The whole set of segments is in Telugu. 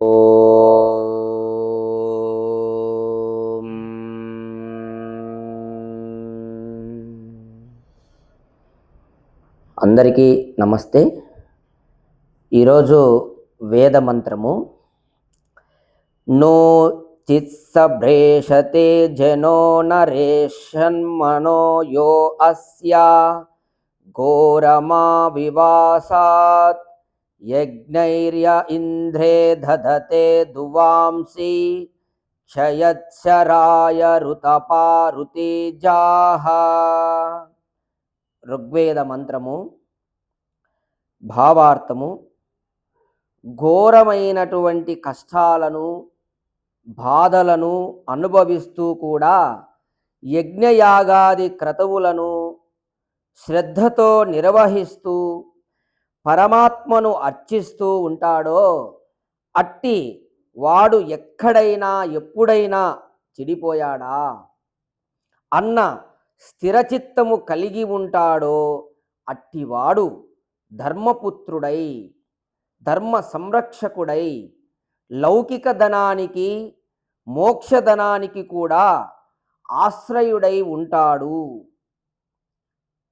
ఓ. అందరికీ నమస్తే. ఈరోజు వేద మంత్రము నో చిత్సభ్రేషతే జనో నరేషన్మనో యో అస్యా ఘోరమా వివాసాత్ యజ్ఞైర్య ఇంద్రే దధతే దువాంసి క్షయత్సరాయ ఋతపారుతేజాహ ఋగ్వేద మంత్రము భావార్థము ఘోరమైనటువంటి కష్టాలను బాధలను అనుభవిస్తూ కూడా యజ్ఞయాగాది క్రతువులను శ్రద్ధతో నిర్వహిస్తూ పరమాత్మను అర్చిస్తూ ఉంటాడో అట్టి వాడు ఎక్కడైనా ఎప్పుడైనా చెడిపోయాడా? అన్న స్థిరచిత్తము కలిగి ఉంటాడో అట్టివాడు ధర్మపుత్రుడై ధర్మ సంరక్షకుడై లౌకిక ధనానికి మోక్షధనానికి కూడా ఆశ్రయుడై ఉంటాడు.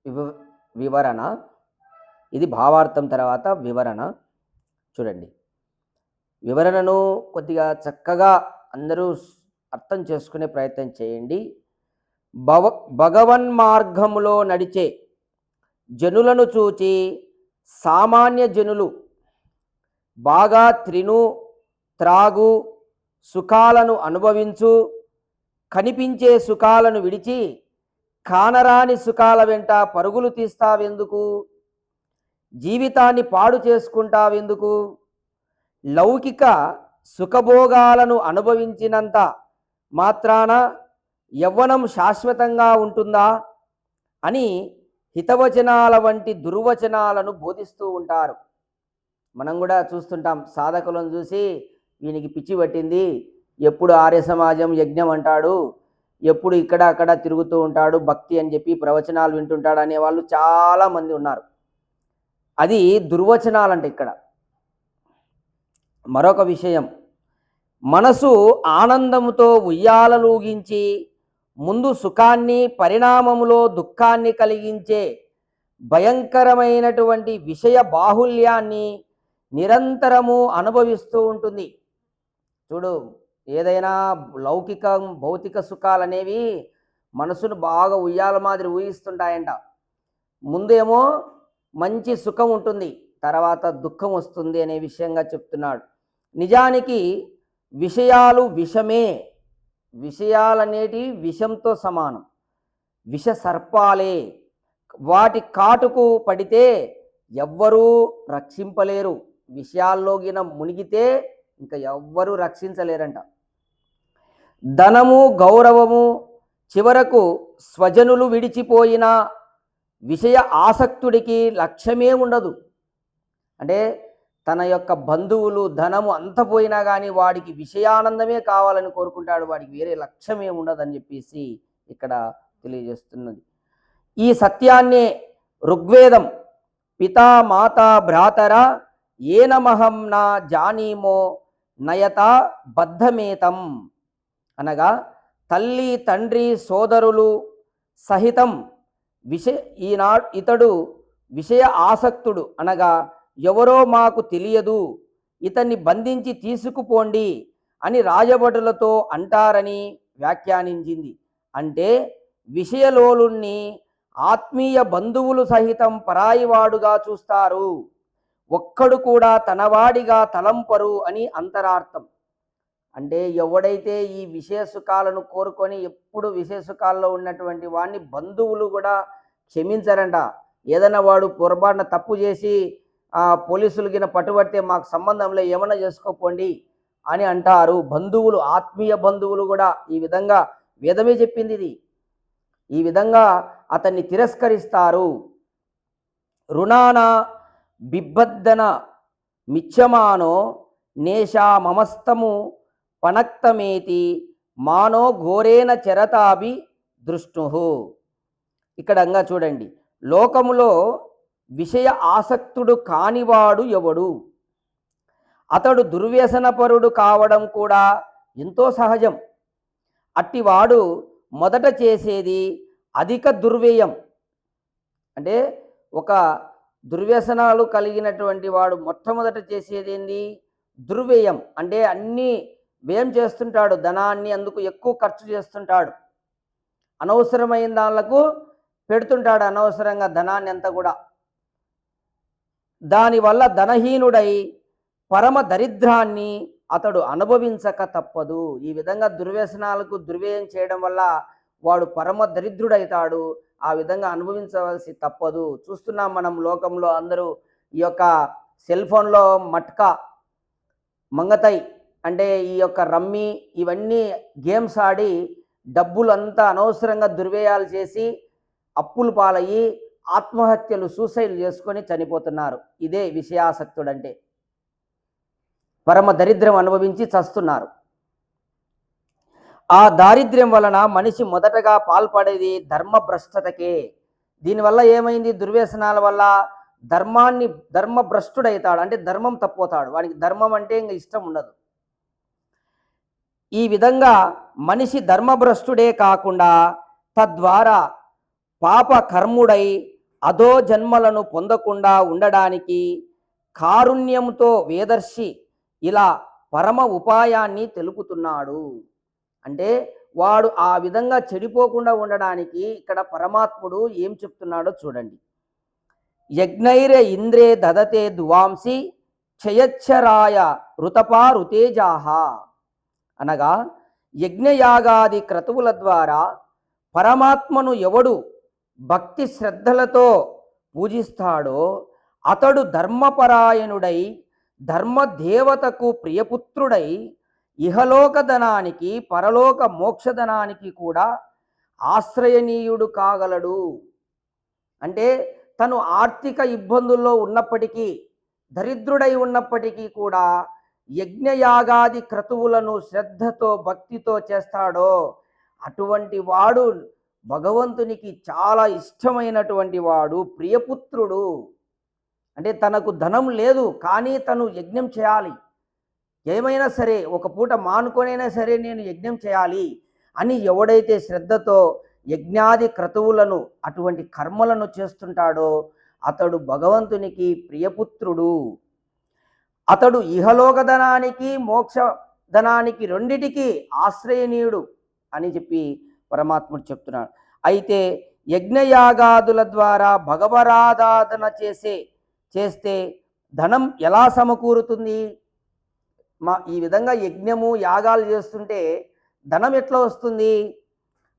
వివ- వివరణ ఇది భావార్థం తర్వాత వివరణ. చూడండి. వివరణను కొద్దిగా చక్కగా అందరూ అర్థం చేసుకునే ప్రయత్నం చేయండి. భవ భగవన్ మార్గములో నడిచే జనులను చూచి సామాన్య జనులు బాగా త్రిను త్రాగు సుఖాలను అనుభవించు కనిపించే సుఖాలను విడిచి కానరాని సుఖాల వెంట పరుగులు తీస్తావెందుకు? జీవితాన్ని పాడు చేసుకుంటావెందుకు? లౌకిక సుఖభోగాలను అనుభవించినంత మాత్రాన యవ్వనం శాశ్వతంగా ఉంటుందా? అని హితవచనాల వంటి దుర్వచనాలను బోధిస్తూ ఉంటారు. మనం కూడా చూస్తుంటాం సాధకులను చూసి వీనికి పిచ్చి పట్టింది ఎప్పుడు ఆర్య సమాజం యజ్ఞం అంటాడు ఎప్పుడు ఇక్కడ అక్కడ తిరుగుతూ ఉంటాడు భక్తి అని చెప్పి ప్రవచనాలు వింటుంటాడు అనేవాళ్ళు వాళ్ళు చాలా మంది ఉన్నారు. అది దుర్వచనాలంట ఇక్కడ. మరొక విషయం. మనసు ఆనందముతో ఉయ్యాలలూగించి ముందు సుఖాన్ని పరిణామములో దుఃఖాన్ని కలిగించే భయంకరమైనటువంటి విషయ బాహుల్యాన్ని నిరంతరము అనుభవిస్తూ ఉంటుంది. చూడు ఏదైనా లౌకిక భౌతిక సుఖాలు అనేవి మనసును బాగా ఉయ్యాల మాదిరి ఊహిస్తుంటాయంట. ముందేమో మంచి సుఖం ఉంటుంది తర్వాత దుఃఖం వస్తుంది అనే విషయంగా చెప్తున్నాడు. నిజానికి విషయాలు విషమే విషయాలనేటివి విషంతో సమానం. విష సర్పాలే వాటి కాటుకు పడితే ఎవ్వరూ రక్షింపలేరు. విషయాల్లోకిన మునిగితే ఇంకా ఎవ్వరూ రక్షించలేరంట. ధనము గౌరవము చివరకు స్వజనులు విడిచిపోయిన విషయ ఆసక్తుడికి లక్ష్యమే ఉండదు. అంటే తన యొక్క బంధువులు ధనము అంత పోయినా కానీ వాడికి విషయానందమే కావాలని కోరుకుంటాడు. వాడికి వేరే లక్ష్యమే ఉండదని చెప్పేసి ఇక్కడ తెలియజేస్తున్నది. ఈ సత్యాన్నే ఋగ్వేదం పితా మాత భ్రాతర ఏనమహం నా జానీమో నయత బద్ధమేతం అనగా తల్లి తండ్రి సోదరులు సహితం విషయ ఈనా ఇతడు విషయ ఆసక్తుడు అనగా ఎవరో మాకు తెలియదు ఇతన్ని బంధించి తీసుకుపోండి అని రాజభటులతో అంటారని వ్యాఖ్యానించింది. అంటే విషయలోలుణ్ణి ఆత్మీయ బంధువులు సహితం పరాయివాడుగా చూస్తారు. ఒక్కడు కూడా తనవాడిగా తలంపరు అని అంతరార్థం. అంటే ఎవడైతే ఈ విశేషకాలను కోరుకొని ఎప్పుడు విశేషకాల్లో ఉన్నటువంటి వాడిని బంధువులు కూడా క్షమించరంట. ఏదైనా వాడు పొరపాటున తప్పు చేసి పోలీసులు గిన పట్టుబడితే మాకు సంబంధంలో ఏమైనా చేసుకోపోండి అని అంటారు. బంధువులు ఆత్మీయ బంధువులు కూడా ఈ విధంగా వేదమే చెప్పింది ఇది. ఈ విధంగా అతన్ని తిరస్కరిస్తారు. రుణాన బిబ్బద్దన మిచ్చమానో నేషా మమస్తము పనక్తమేతి మానో ఘోరేన చరతాభి దృష్ణు. ఇక్కడ అంగా చూడండి లోకములో విషయ ఆసక్తుడు కానివాడు ఎవడు? అతడు దుర్వ్యసనపరుడు కావడం కూడా ఎంతో సహజం. అట్టివాడు మొదట చేసేది అధిక దుర్వ్యయం. అంటే ఒక దుర్వ్యసనాలు కలిగినటువంటి వాడు మొట్టమొదట చేసేది ఏంది? దుర్వ్యయం. అంటే అన్నీ వ్యయం చేస్తుంటాడు ధనాన్ని అందుకు ఎక్కువ ఖర్చు చేస్తుంటాడు. అనవసరమైన దానిలకు పెడుతుంటాడు అనవసరంగా ధనాన్ని అంతా కూడా. దానివల్ల ధనహీనుడై పరమ దరిద్రాన్ని అతడు అనుభవించక తప్పదు. ఈ విధంగా దుర్వ్యసనాలకు దుర్వ్యయం చేయడం వల్ల వాడు పరమ దరిద్రుడైతాడు. ఆ విధంగా అనుభవించవలసి తప్పదు. చూస్తున్నాం మనం లోకంలో అందరూ ఈ యొక్క సెల్ ఫోన్లో మట్కా మంగతై అంటే ఈ యొక్క రమ్మి ఇవన్నీ గేమ్స్ ఆడి డబ్బులు అంతా అనవసరంగా దుర్వ్యయాలు చేసి అప్పులు పాలయ్యి ఆత్మహత్యలు సూసైడ్ చేసుకొని చనిపోతున్నారు. ఇదే విషయాసక్తుడంటే. పరమ దరిద్రం అనుభవించి చస్తున్నారు. ఆ దారిద్ర్యం వలన మనిషి మొదటగా పాల్పడేది ధర్మభ్రష్టతకే. దీనివల్ల ఏమైంది? దుర్వ్యసనాల వల్ల ధర్మాన్ని ధర్మభ్రష్టుడవుతాడు అంటే ధర్మం తప్పోతాడు. వానికి ధర్మం అంటే ఇంకా ఇష్టం ఉండదు. ఈ విధంగా మనిషి ధర్మభ్రష్టుడే కాకుండా తద్వారా పాప కర్ముడై అధో జన్మలను పొందకుండా ఉండడానికి కారుణ్యంతో వేదర్శి ఇలా పరమ ఉపాయాన్ని తెలుపుతున్నాడు. అంటే వాడు ఆ విధంగా చెడిపోకుండా ఉండడానికి ఇక్కడ పరమాత్ముడు ఏం చెప్తున్నాడో చూడండి. యజ్ఞైర ఇంద్రే దదతే దువాంసి క్షయచ్చరాయ ఋతపా ఋతేజాహ అనగా యజ్ఞయాగాది క్రతువుల ద్వారా పరమాత్మను ఎవడు భక్తి శ్రద్ధలతో పూజిస్తాడో అతడు ధర్మపరాయణుడై ధర్మదేవతకు ప్రియపుత్రుడై ఇహలోకధనానికి పరలోక మోక్షధనానికి కూడా ఆశ్రయనీయుడు కాగలడు. అంటే తను ఆర్థిక ఇబ్బందుల్లో ఉన్నప్పటికీ దరిద్రుడై ఉన్నప్పటికీ కూడా యజ్ఞయాగాది క్రతువులను శ్రద్ధతో భక్తితో చేస్తాడో అటువంటి వాడు భగవంతునికి చాలా ఇష్టమైనటువంటి వాడు ప్రియపుత్రుడు. అంటే తనకు ధనం లేదు కానీ తను యజ్ఞం చేయాలి. ఏమైనా సరే ఒక పూట మానుకొనైనా సరే నేను యజ్ఞం చేయాలి అని ఎవడైతే శ్రద్ధతో యజ్ఞాది క్రతువులను అటువంటి కర్మలను చేస్తుంటాడో అతడు భగవంతునికి ప్రియపుత్రుడు. అతడు ఇహలోక ధనానికి మోక్ష ధనానికి రెండిటికి ఆశ్రయనీయుడు అని చెప్పి పరమాత్ముడు చెప్తున్నాడు. అయితే యజ్ఞయాగాదుల ద్వారా భగవరాధాధన చేసే చేస్తే ధనం ఎలా సమకూరుతుంది? మా ఈ విధంగా యజ్ఞము యాగాలు చేస్తుంటే ధనం ఎట్లా వస్తుంది?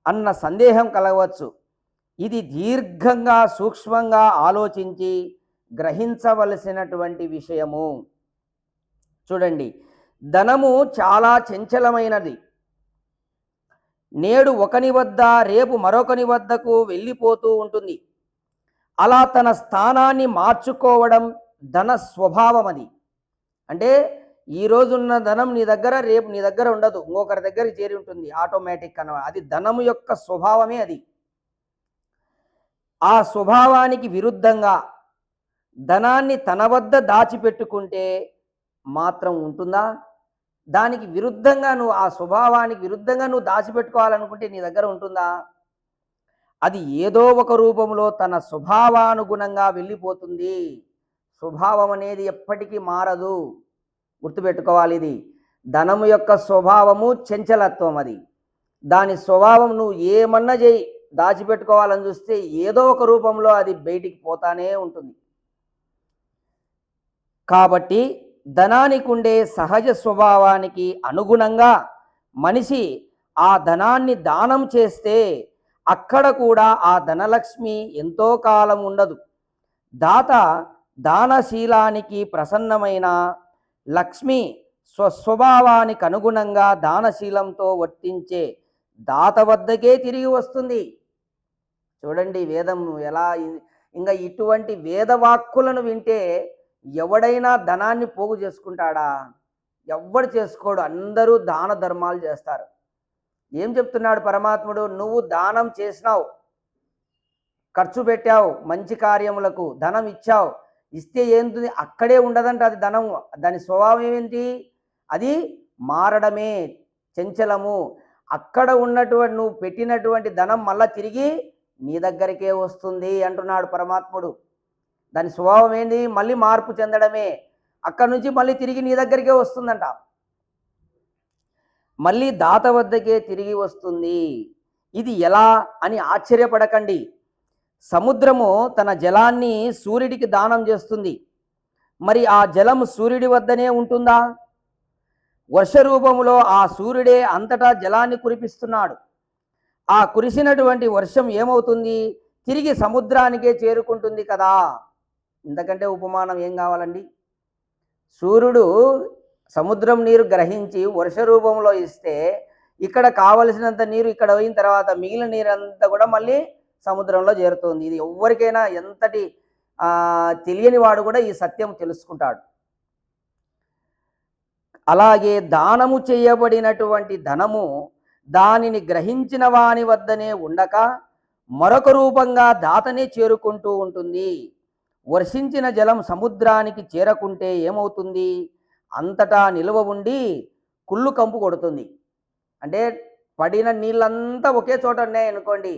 అన్న సందేహం కలగవచ్చు. ఇది దీర్ఘంగా సూక్ష్మంగా ఆలోచించి గ్రహించవలసినటువంటి విషయము. చూడండి. ధనము చాలా చంచలమైనది. నేడు ఒకని వద్ద రేపు మరొకని వద్దకు వెళ్ళిపోతూ ఉంటుంది. అలా తన స్థానాన్ని మార్చుకోవడం ధన స్వభావం అది అంటే ఈ రోజున్న ధనం నీ దగ్గర రేపు నీ దగ్గర ఉండదు. ఇంకొకరి దగ్గర చేరి ఉంటుంది. ఆటోమేటిక్ అన్న అది ధనము యొక్క స్వభావమే అది. ఆ స్వభావానికి విరుద్ధంగా ధనాన్ని తన వద్ద దాచిపెట్టుకుంటే మాత్రం ఉంటుందా? దానికి విరుద్ధంగా నువ్వు ఆ స్వభావానికి విరుద్ధంగా నువ్వు దాచిపెట్టుకోవాలనుకుంటే నీ దగ్గర ఉంటుందా? అది ఏదో ఒక రూపంలో తన స్వభావానుగుణంగా వెళ్ళిపోతుంది. స్వభావం అనేది ఎప్పటికీ మారదు. గుర్తుపెట్టుకోవాలి ఇది. ధనము యొక్క స్వభావము చంచలత్వం అది. దాని స్వభావం నువ్వు ఏమన్నా చేయి దాచిపెట్టుకోవాలని చూస్తే ఏదో ఒక రూపంలో అది బయటికి పోతానే ఉంటుంది. కాబట్టి ధనానికి ఉండే సహజ స్వభావానికి అనుగుణంగా మనిషి ఆ ధనాన్ని దానం చేస్తే అక్కడ కూడా ఆ ధనలక్ష్మి ఎంతో కాలం ఉండదు. దాత దానశీలానికి ప్రసన్నమైన లక్ష్మి స్వస్వభావానికి అనుగుణంగా దానశీలంతో వర్తించే దాత వద్దకే తిరిగి వస్తుంది. చూడండి వేదం ఎలా ఇంకా ఇటువంటి వేదవాక్కులను వింటే ఎవడైనా ధనాన్ని పోగు చేసుకుంటాడా? ఎవ్వడు చేసుకోడు. అందరూ దాన ధర్మాలు చేస్తారు. ఏం చెప్తున్నాడు పరమాత్ముడు? నువ్వు దానం చేసినావు. ఖర్చు పెట్టావు. మంచి కార్యములకు ధనం ఇచ్చావు. ఇస్తే ఏంటి అక్కడే ఉండదంట అది ధనం. దాని స్వభావం ఏమిటి? అది మారడమే. చంచలము. అక్కడ ఉన్నటువంటి నువ్వు పెట్టినటువంటి ధనం మళ్ళా తిరిగి నీ దగ్గరికే వస్తుంది అంటున్నాడు పరమాత్ముడు. దాని స్వభావం ఏంది? మళ్ళీ మార్పు చెందడమే. అక్కడి నుంచి మళ్ళీ తిరిగి నీ దగ్గరికే వస్తుందంట. మళ్ళీ దాత వద్దకే తిరిగి వస్తుంది. ఇది ఎలా అని ఆశ్చర్యపడకండి. సముద్రము తన జలాన్ని సూర్యుడికి దానం చేస్తుంది. మరి ఆ జలం సూర్యుడి వద్దనే ఉంటుందా? వర్ష రూపములో ఆ సూర్యుడే అంతటా జలాన్ని కురిపిస్తున్నాడు. ఆ కురిసినటువంటి వర్షం ఏమవుతుంది? తిరిగి సముద్రానికే చేరుకుంటుంది కదా. ఇంతకంటే ఉపమానం ఏం కావాలండి? సూర్యుడు సముద్రం నీరు గ్రహించి వర్ష రూపంలో ఇస్తే ఇక్కడ కావలసినంత నీరు ఇక్కడ పోయిన తర్వాత మిగిలిన నీరు అంతా కూడా మళ్ళీ సముద్రంలో చేరుతుంది. ఇది ఎవరికైనా ఎంతటి తెలియని వాడు కూడా ఈ సత్యం తెలుసుకుంటాడు. అలాగే దానము చేయబడినటువంటి ధనము దానిని గ్రహించిన వాని వద్దనే ఉండక మరొక రూపంగా దాతనే చేరుకుంటూ ఉంటుంది. వర్షించిన జలం సముద్రానికి చేరకుంటే ఏమవుతుంది? అంతటా నిల్వ ఉండి కుళ్ళు కంపు కొడుతుంది. అంటే పడిన నీళ్ళంతా ఒకే చోట ఉన్నాయి అనుకోండి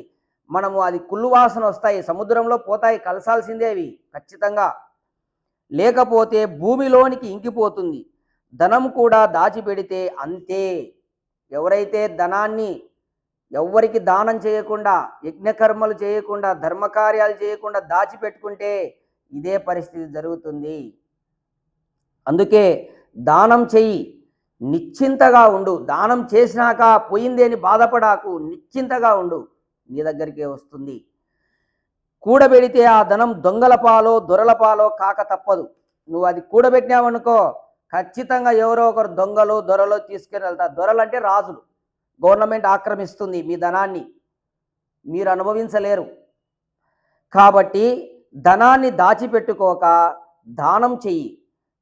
మనము అది కుళ్ళు వాసన వస్తాయి సముద్రంలో పోతాయి కలసాల్సిందే అవి ఖచ్చితంగా. లేకపోతే భూమిలోనికి ఇంకిపోతుంది. ధనం కూడా దాచిపెడితే అంతే. ఎవరైతే ధనాన్ని ఎవ్వరికి దానం చేయకుండా యజ్ఞకర్మలు చేయకుండా ధర్మకార్యాలు చేయకుండా దాచిపెట్టుకుంటే ఇదే పరిస్థితి జరుగుతుంది. అందుకే దానం చెయ్యి నిశ్చింతగా ఉండు. దానం చేసినాక పోయింది అని బాధపడాకు నిశ్చింతగా ఉండు. నీ దగ్గరికే వస్తుంది. కూడబెడితే ఆ ధనం దొంగల పాలో దొరల పాలో కాక తప్పదు. నువ్వు అది కూడబెట్టినావనుకో ఖచ్చితంగా ఎవరో ఒకరు దొంగలు దొరలు తీసుకుని వెళ్తారు దొరలు అంటే రాజులు. గవర్నమెంట్ ఆక్రమిస్తుంది మీ ధనాన్ని. మీరు అనుభవించలేరు. కాబట్టి ధనాన్ని దాచిపెట్టుకోక దానం చెయ్యి.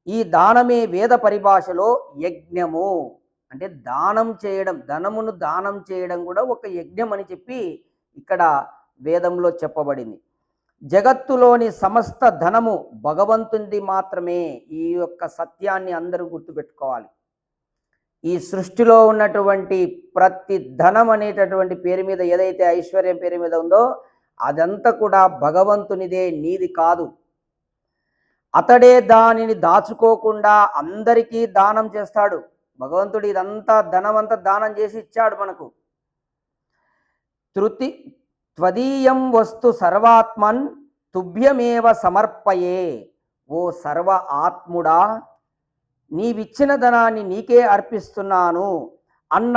ఈ దానమే వేద పరిభాషలో యజ్ఞము. అంటే దానం చేయడం ధనమును దానం చేయడం కూడా ఒక యజ్ఞం అని చెప్పి ఇక్కడ వేదంలో చెప్పబడింది. జగత్తులోని సమస్త ధనము భగవంతునిది మాత్రమే ఈ యొక్క సత్యాన్ని అందరూ గుర్తుపెట్టుకోవాలి. ఈ సృష్టిలో ఉన్నటువంటి ప్రతి ధనం అనేటటువంటి పేరు మీద ఏదైతే ఐశ్వర్యం పేరు మీద ఉందో అదంతా కూడా భగవంతునిదే నీది కాదు. అతడే దానిని దాచుకోకుండా అందరికీ దానం చేస్తాడు. భగవంతుడు ఇదంతా ధనమంతా దానం చేసి ఇచ్చాడు మనకు. తృతి త్వదీయం వస్తు సర్వాత్మన్ తుభ్యమేవ సమర్పయే. ఓ సర్వ ఆత్ముడా నీవిచ్చిన ధనాన్ని నీకే అర్పిస్తున్నాను అన్న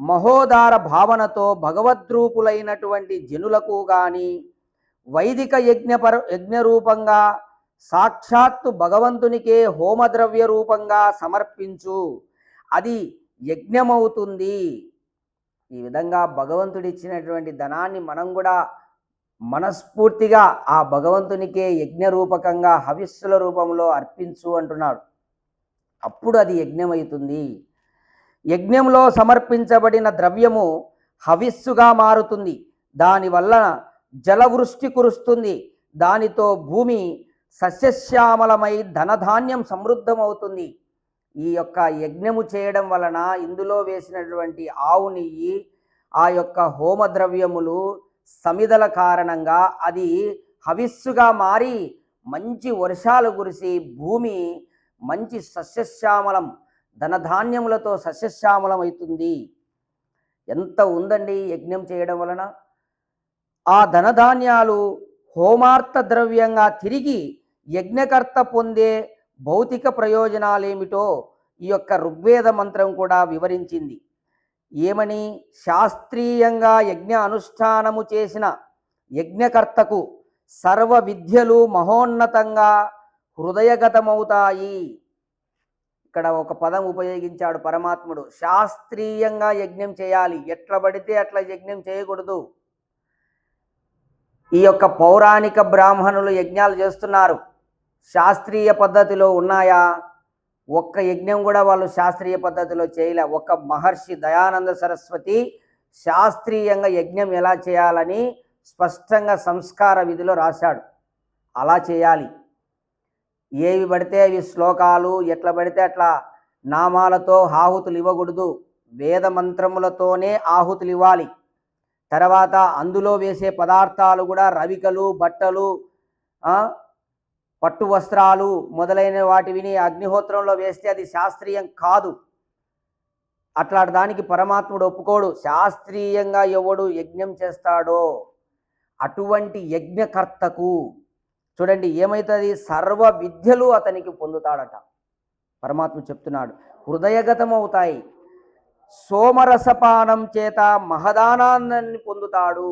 మహోదార భావనతో భగవద్రూపులైనటువంటి జనులకు కానీ వైదిక యజ్ఞపర యజ్ఞరూపంగా సాక్షాత్తు భగవంతునికే హోమద్రవ్య రూపంగా సమర్పించు. అది యజ్ఞమవుతుంది. ఈ విధంగా భగవంతుడు ఇచ్చినటువంటి ధనాన్ని మనం కూడా మనస్ఫూర్తిగా ఆ భగవంతునికే యజ్ఞ రూపకంగా హవిస్సుల రూపంలో అర్పించు అంటున్నాడు. అప్పుడు అది యజ్ఞమవుతుంది. యజ్ఞంలో సమర్పించబడిన ద్రవ్యము హవిస్సుగా మారుతుంది. దానివల్ల జలవృష్టి కురుస్తుంది. దానితో భూమి సస్యశ్యామలమై ధనధాన్యం సమృద్ధమవుతుంది. ఈ యొక్క యజ్ఞము చేయడం వలన ఇందులో వేసినటువంటి ఆవు నెయ్యి ఆ యొక్క హోమద్రవ్యములు సమిదల కారణంగా అది హవిస్సుగా మారి మంచి వర్షాలు కురిసి భూమి మంచి సస్యశ్యామలం ధనధాన్యములతో సస్యశ్యామలం అవుతుంది ఎంత ఉందండి యజ్ఞం చేయడం వలన? ఆ ధనధాన్యాలు హోమార్థ ద్రవ్యంగా తిరిగి యజ్ఞకర్త పొందే భౌతిక ప్రయోజనాలేమిటో ఈ యొక్క ఋగ్వేద మంత్రం కూడా వివరించింది. ఏమని? శాస్త్రీయంగా యజ్ఞ అనుష్ఠానము చేసిన యజ్ఞకర్తకు సర్వ విద్యలు మహోన్నతంగా హృదయగతమవుతాయి. ఇక్కడ ఒక పదం ఉపయోగించాడు పరమాత్ముడు. శాస్త్రీయంగా యజ్ఞం చేయాలి. ఎట్లా పడితే అట్లా యజ్ఞం చేయకూడదు. ఈ యొక్క పౌరాణిక బ్రాహ్మణులు యజ్ఞాలు చేస్తున్నారు. శాస్త్రీయ పద్ధతిలో ఉన్నాయా? ఒక్క యజ్ఞం కూడా వాళ్ళు శాస్త్రీయ పద్ధతిలో చేయలే. ఒక్క మహర్షి దయానంద సరస్వతి శాస్త్రీయంగా యజ్ఞం ఎలా చేయాలని స్పష్టంగా సంస్కార విధిలో రాశాడు. అలా చేయాలి. ఏవి పడితే అవి శ్లోకాలు ఎట్లా పడితే అట్లా నామాలతో ఆహుతులు ఇవ్వకూడదు. వేద మంత్రములతోనే ఆహుతులు ఇవ్వాలి. తర్వాత అందులో వేసే పదార్థాలు కూడా రవికలు బట్టలు పట్టు వస్త్రాలు మొదలైన వాటివిని అగ్నిహోత్రంలో వేస్తే అది శాస్త్రీయం కాదు. అట్లాంటి దానికి పరమాత్ముడు ఒప్పుకోడు. శాస్త్రీయంగా ఎవడు యజ్ఞం చేస్తాడో అటువంటి యజ్ఞకర్తకు చూడండి ఏమవుతుంది సర్వ విద్యలు అతనికి పొందుతాడట. పరమాత్మ చెప్తున్నాడు హృదయగతం అవుతాయి సోమరసపానం చేత మహదానందాన్ని పొందుతాడు.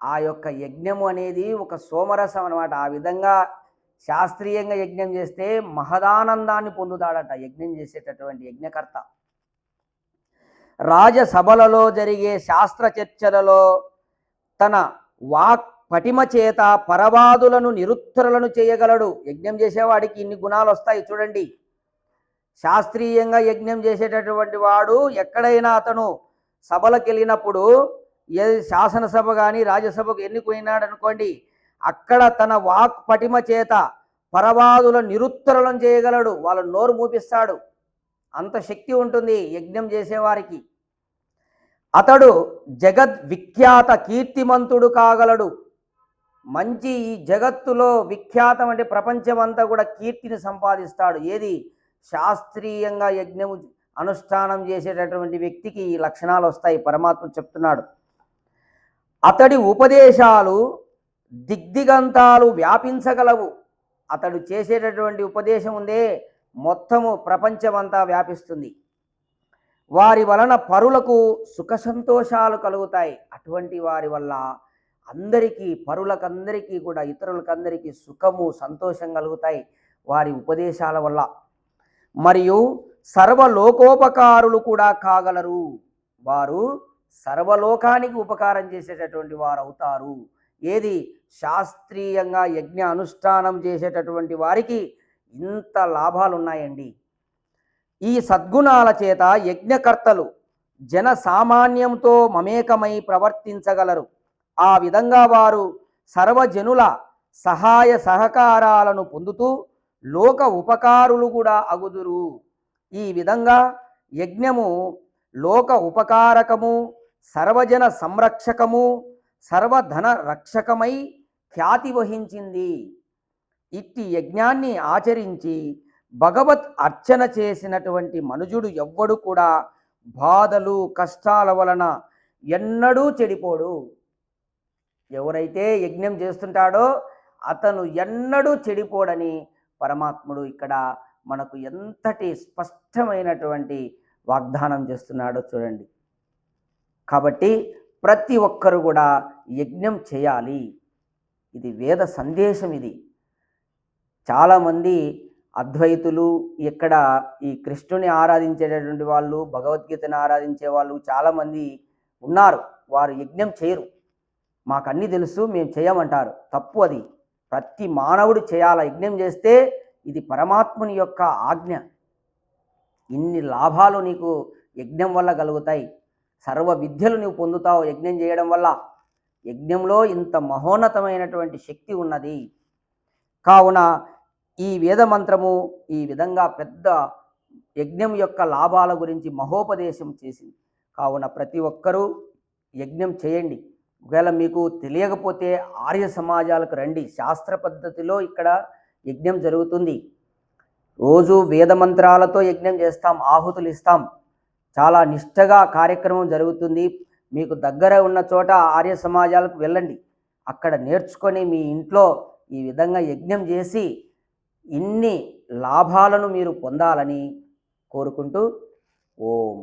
ఆ యొక్క యజ్ఞము అనేది ఒక సోమరసం అనమాట ఆ విధంగా శాస్త్రీయంగా యజ్ఞం చేస్తే మహదానందాన్ని పొందుతాడట యజ్ఞం చేసేటటువంటి యజ్ఞకర్త. రాజసభలలో జరిగే శాస్త్ర చర్చలలో తన వాక్ పటిమ చేత పరవాదులను నిరుత్తరులను చేయగలడు. యజ్ఞం చేసేవాడికి ఇన్ని గుణాలు వస్తాయి చూడండి. శాస్త్రీయంగా యజ్ఞం చేసేటటువంటి వాడు ఎక్కడైనా అతను సభలకు వెళ్ళినప్పుడు ఏ శాసనసభ కానీ రాజ్యసభకు ఎన్నికైనాడు అనుకోండి అక్కడ తన వాక్ పటిమ చేత పరవాదుల నిరుత్తరులను చేయగలడు. వాళ్ళ నోరు మూపిస్తాడు. అంత శక్తి ఉంటుంది యజ్ఞం చేసేవారికి. అతడు జగద్ విఖ్యాత కీర్తిమంతుడు కాగలడు. మంచి ఈ జగత్తులో విఖ్యాతం అంటే ప్రపంచమంతా కూడా కీర్తిని సంపాదిస్తాడు. ఏది? శాస్త్రీయంగా యజ్ఞము అనుష్ఠానం చేసేటటువంటి వ్యక్తికి ఈ లక్షణాలు వస్తాయి. పరమాత్మ చెప్తున్నాడు. అతడి ఉపదేశాలు దిగ్దిగంతాలు వ్యాపించగలవు. అతడు చేసేటటువంటి ఉపదేశం ఉందే మొత్తము ప్రపంచమంతా వ్యాపిస్తుంది. వారి వలన పరులకు సుఖ సంతోషాలు కలుగుతాయి. అటువంటి వారి వల్ల అందరికీ పరులకందరికీ కూడా ఇతరులకందరికీ సుఖము సంతోషం కలుగుతాయి వారి ఉపదేశాల వల్ల. మరియు సర్వలోకోపకారులు కూడా కాగలరు. వారు సర్వలోకానికి ఉపకారం చేసేటటువంటి వారు అవుతారు ఏది? శాస్త్రీయంగా యజ్ఞ అనుష్ఠానం చేసేటటువంటి వారికి ఇంత లాభాలు ఉన్నాయండి ఈ సద్గుణాల చేత యజ్ఞకర్తలు జన సామాన్యంతో మమేకమై ప్రవర్తించగలరు. ఆ విధంగా వారు సర్వజనుల సహాయ సహకారాలను పొందుతూ లోక ఉపకారులు కూడా అగుదురు. ఈ విధంగా యజ్ఞము లోక ఉపకారకము సర్వజన సంరక్షకము సర్వధన రక్షకమై ఖ్యాతి వహించింది. ఇట్టి యజ్ఞాన్ని ఆచరించి భగవత్ అర్చన చేసినటువంటి మనుజుడు ఎవ్వడు కూడా బాధలు కష్టాల వలన ఎన్నడూ చెడిపోడు. ఎవరైతే యజ్ఞం చేస్తుంటాడో అతను ఎన్నడూ చెడిపోడని పరమాత్ముడు ఇక్కడ మనకు ఎంతటి స్పష్టమైనటువంటి వాగ్దానం చేస్తున్నాడో చూడండి. కాబట్టి ప్రతి ఒక్కరు కూడా యజ్ఞం చేయాలి. ఇది వేద సందేశం ఇది. చాలామంది అద్వైతులు ఇక్కడ ఈ కృష్ణుని ఆరాధించేటటువంటి వాళ్ళు భగవద్గీతను ఆరాధించే వాళ్ళు చాలామంది ఉన్నారు. వారు యజ్ఞం చేయరు. మాకు అన్నీ తెలుసు మేము చేయమంటారు. తప్పు అది. ప్రతి మానవుడు చేయాల? యజ్ఞం చేస్తే ఇది పరమాత్ముని యొక్క ఆజ్ఞ. ఇన్ని లాభాలు నీకు యజ్ఞం వల్ల కలుగుతాయి. సర్వ విద్యలు నీవు పొందుతావు యజ్ఞం చేయడం వల్ల. యజ్ఞంలో ఇంత మహోన్నతమైనటువంటి శక్తి ఉన్నది. కావున ఈ వేద మంత్రము ఈ విధంగా పెద్ద యజ్ఞం యొక్క లాభాల గురించి మహోపదేశం చేసింది. కావున ప్రతి ఒక్కరూ యజ్ఞం చేయండి. ఒకవేళ మీకు తెలియకపోతే ఆర్య సమాజాలకు రండి. శాస్త్ర పద్ధతిలో ఇక్కడ యజ్ఞం జరుగుతుంది. రోజు వేద మంత్రాలతో యజ్ఞం చేస్తాం ఆహుతులు ఇస్తాం. చాలా నిష్టగా కార్యక్రమం జరుగుతుంది. మీకు దగ్గర ఉన్న చోట ఆర్య సమాజాలకు వెళ్ళండి. అక్కడ నేర్చుకొని మీ ఇంట్లో ఈ విధంగా యజ్ఞం చేసి ఇన్ని లాభాలను మీరు పొందాలని కోరుకుంటూ ఓం.